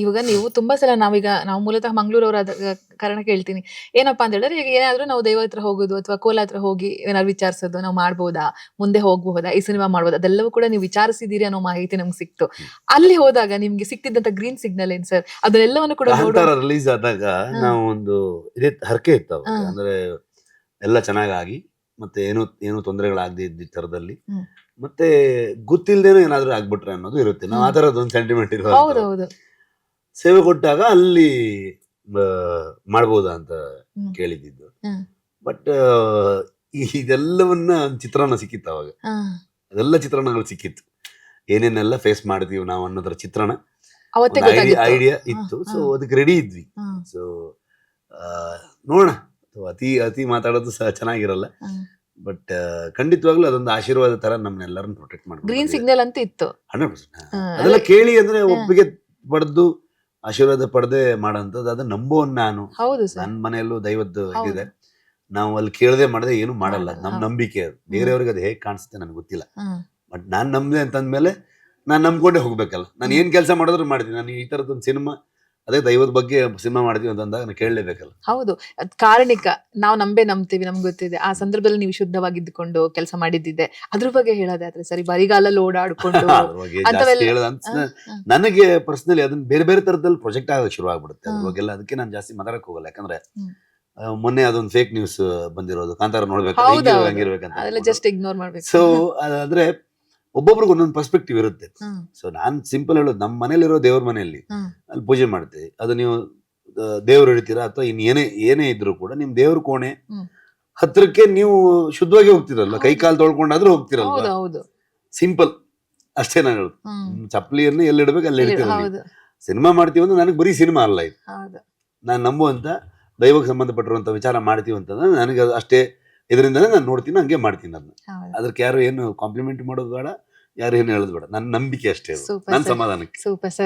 ಇವಾಗ ನೀವು ತುಂಬಾ ಸಲ ನಾವೀಗ ನಾವು ಮೂಲತಃ ಮಂಗಳೂರವರ ಕಾರಣ ಕೇಳ್ತೀನಿ. ಏನಪ್ಪಾ ಅಂತ ಹೇಳಿದ್ರೆ ಈಗ ಏನಾದ್ರೂ ನಾವು ದೇವ ಹತ್ರ ಹೋಗೋದು ಅಥವಾ ಕೋಲ ಹತ್ರ ಹೋಗಿ ಏನಾದ್ರು ವಿಚಾರಿಸೋದು ನಾವು ಮಾಡ್ಬೋದಾ? ಮುಂದೆ ಹೋಗಬಹುದಾ ಈ ಸಿನಿಮಾ ಮಾಡ್ಬೋದಾ? ಅದೆಲ್ಲವೂ ಕೂಡ ನೀವು ವಿಚಾರಿಸಿದೀರಿ ಅನ್ನೋ ಮಾಹಿತಿ ನಮ್ಗೆ ಸಿಕ್ತು. ಅಲ್ಲಿ ಹೋದಾಗ ನಿಮ್ಗೆ ಸಿಕ್ತಿದ್ದಂತ ಗ್ರೀನ್ ಸಿಗ್ನಲ್ ಏನ್ ಸರ್? ಅದನ್ನೆಲ್ಲವನ್ನು ಕೂಡ ರಿಲೀಸ್ ಆದಾಗ ನಾವು ಒಂದು ಇದೇ ಹರಕೆ ಇತ್ತು ಅಂದ್ರೆ ಎಲ್ಲ ಚೆನ್ನಾಗಿ ಮತ್ತೆ ಏನು ಏನು ತೊಂದರೆಗಳಾಗದೆ ಇದ್ದ ತರದಲ್ಲಿ ಮತ್ತೆ ಗೊತ್ತಿಲ್ಲದೇನೋ ಏನಾದ್ರೂ ಆಗ್ಬಿಟ್ರೆ ಅನ್ನೋದು ಇರುತ್ತೆ. ನಾವು ಆ ಒಂದು ಸೆಂಟಿಮೆಂಟ್ ಇರೋದು ಸೇವೆ ಕೊಟ್ಟಾಗ ಅಲ್ಲಿ ಮಾಡ್ಬೋದಾ ಅಂತ. ಕೇಳಿದ್ದು. ಬಟ್ ಇದೆಲ್ಲವನ್ನ ಚಿತ್ರಾನ್ನ ಸಿಕ್ಕಿತ್ತು ಅವಾಗ. ಅದೆಲ್ಲ ಚಿತ್ರಣಗಳು ಸಿಕ್ಕಿತ್ತು. ಏನೇನೆಲ್ಲ ಫೇಸ್ ಮಾಡ್ತೀವಿ ನಾವು ಅನ್ನೋದ್ರ ಚಿತ್ರಣ ಐಡಿಯಾ ಇತ್ತು. ಸೊ. ಅದಕ್ಕೆ ರೆಡಿ ಇದ್ವಿ. ಸೊ ನೋಡೋಣ. ಅತಿ ಅತಿ ಮಾತಾಡೋದು ಸಹ ಚೆನ್ನಾಗಿರಲ್ಲ. ಬಟ್ ಖಂಡಿತವಾಗ್ಲೂ ಅದೊಂದು ಆಶೀರ್ವಾದ ತರ ನಮ್ಮನ್ನೆಲ್ಲರನ್ನ ಪ್ರೊಟೆಕ್ಟ್ ಮಾಡಿ ಗ್ರೀನ್ ಸಿಗ್ನಲ್ ಅಂತ ಇತ್ತು. ಹಂಡ್ರೆಡ್ ಪರ್ಸೆಂಟ್ ಅದೆಲ್ಲ ಕೇಳಿ ಅಂದ್ರೆ. ಒಪ್ಪಿಗೆ ಪಡೆದು ಆಶೀರ್ವಾದ ಪಡೆದೇ ಮಾಡೋಂಥದ್ದು. ಅದು ನಂಬೋನ್ ನಾನು. ಹೌದು ಸರ್. ನನ್ನ ಮನೆಯಲ್ಲೂ ದೈವದ್ದು ಇದೆ ನಾವು ಅಲ್ಲಿ ಕೇಳದೆ ಮಾಡದೆ ಏನು ಮಾಡಲ್ಲ. ನಮ್ಮ. ನಂಬಿಕೆ ಅದು. ಬೇರೆಯವ್ರಿಗೆ ಅದು ಹೇಗೆ ಕಾಣಿಸುತ್ತೆ ನನಗೆ ಗೊತ್ತಿಲ್ಲ. ಬಟ್ ನಾನ್ ನಂಬಿದೆ ಅಂತಂದ್ಮೇಲೆ ನಾನ್ ನಂಬ್ಕೊಂಡೇ ಹೋಗ್ಬೇಕಲ್ಲ. ನಾನು ಏನ್ ಕೆಲಸ ಮಾಡಿದ್ರು ಮಾಡ್ತೀನಿ. ನಾನು ಈ ತರದೊಂದು ಸಿನಿಮಾ ಅದೇ ದೈವದ ಬಗ್ಗೆ ಸಿನಿಮಾ ಮಾಡ್ತೀವಿ ಅಂತಂದಾಗ ನಾನು ಕೇಳಲೇಬೇಕಲ್ಲ. ಹೌದು. ಅದ್ ಕಾರಣಿಕ ನಾವು ನಂಬೇ ನಂಬ್ತೀವಿ ನಮ್ಗೆ ಗೊತ್ತಿದೆ. ಆ ಸಂದರ್ಭದಲ್ಲಿ ನೀವು ಶುದ್ಧವಾಗಿದ್ದುಕೊಂಡು ಕೆಲಸ ಮಾಡಿದ್ದಿದೆ ಅದ್ರ ಬಗ್ಗೆ ಹೇಳೋದಾದ್ರೆ ಸರಿ ಬರಿಗಾಲಲ್ಲಿ ಓಡಾಡ್ಕೊಂಡು. ನನಗೆ ಪರ್ಸನಲಿ ಅದನ್ನ ಬೇರೆ ಬೇರೆ ತರದಲ್ಲಿ ಪ್ರೊಜೆಕ್ಟ್ ಆಗೋಕೆ ಶುರು ಆಗ್ಬಿಡುತ್ತೆ. ಅದ್ರ. ಬಗ್ಗೆಲ್ಲ ಅದಕ್ಕೆ ನಾನು ಜಾಸ್ತಿ ಮಾತಾಡಕ್ ಹೋಗಲ್ಲ. ಯಾಕಂದ್ರೆ ಹ್ಮ್. ಆ, ಮೊನ್ನೆ ಅದೊಂದು ಫೇಕ್ ನ್ಯೂಸ್ ಬಂದಿರೋದು. ಕಾಂತಾರ ನೋಡ್ಬೇಕು ಹೌದು, ಹೌದು. ಅದೆಲ್ಲ ಜಸ್ಟ್ ಇಗ್ನೋರ್ ಮಾಡ್ಬೇಕು. ಸೊ ಅಂದ್ರೆ ಒಬ್ಬೊಬ್ರಿಗೆ ಒಂದೊಂದು ಪರ್ಸ್ಪೆಕ್ಟಿವ್ ಇರುತ್ತೆ. ಹ್ಮ್, ಸೊ ನಾನ್ ಸಿಂಪಲ್ ಹೇಳೋದು ನಮ್ಮ ಮನೇಲಿರೋ ದೇವ್ರ ಮನೆಯಲ್ಲಿ ಹ್ಮ್. ಅಲ್ಲಿ ಪೂಜೆ ಮಾಡ್ತೀವಿ ಅದು ನೀವು ದೇವ್ರು ಹಿಡಿತೀರಾ ಅಥವಾ ಇನ್ ಏನೇ ಏನೇ ಇದ್ರು ಕೂಡ ನಿಮ್ ದೇವ್ರ ಕೋಣೆ. ಹತ್ರಕ್ಕೆ ನೀವು ಶುದ್ಧವಾಗಿ ಹೋಗ್ತಿರಲ್ಲ. ಕೈ ಕಾಲು ತೊಳ್ಕೊಂಡಾದ್ರೂ ಹೋಗ್ತಿರಲ್ಲ ಸಿಂಪಲ್. ಅಷ್ಟೇ ನಾನು ಹೇಳುದು. ಚಪ್ಪಲಿಯನ್ನು ಎಲ್ಲಿ ಇಡ್ಬೇಕು ಅಲ್ಲಿ ಇಡ್ತೀರ ಹೌದು. ಸಿನಿಮಾ ಮಾಡ್ತೀವಿ ಅಂದ್ರೆ ನನಗೆ ಬರೀ ಸಿನಿಮಾ ಅಲ್ಲ ಇದು. ನಾನು ನಂಬುವಂತ ದೈವಕ್ಕೆ ಸಂಬಂಧಪಟ್ಟಿರುವಂತ ವಿಚಾರ ಮಾಡ್ತೀವಿ ಅಂತಂದ್ರೆ ನನಗೆ ಅಷ್ಟೇ ಇದರಿಂದನೇ ನಾನು ನೋಡ್ತೀನಿ ಹಂಗೆ ಮಾಡ್ತೀನಿ ಅದನ್ನ. ಅದಕ್ಕೆ ಯಾರು ಏನು ಕಾಂಪ್ಲಿಮೆಂಟ್ ಮಾಡೋದು ಬೇಡ ಯಾರು ಏನು ಹೇಳೋದು ಬೇಡ. ನನ್ನ ನಂಬಿಕೆ ಅಷ್ಟೇ. ನನ್ನ ಸಮಾಧಾನಕ್ಕೆ. Super sir.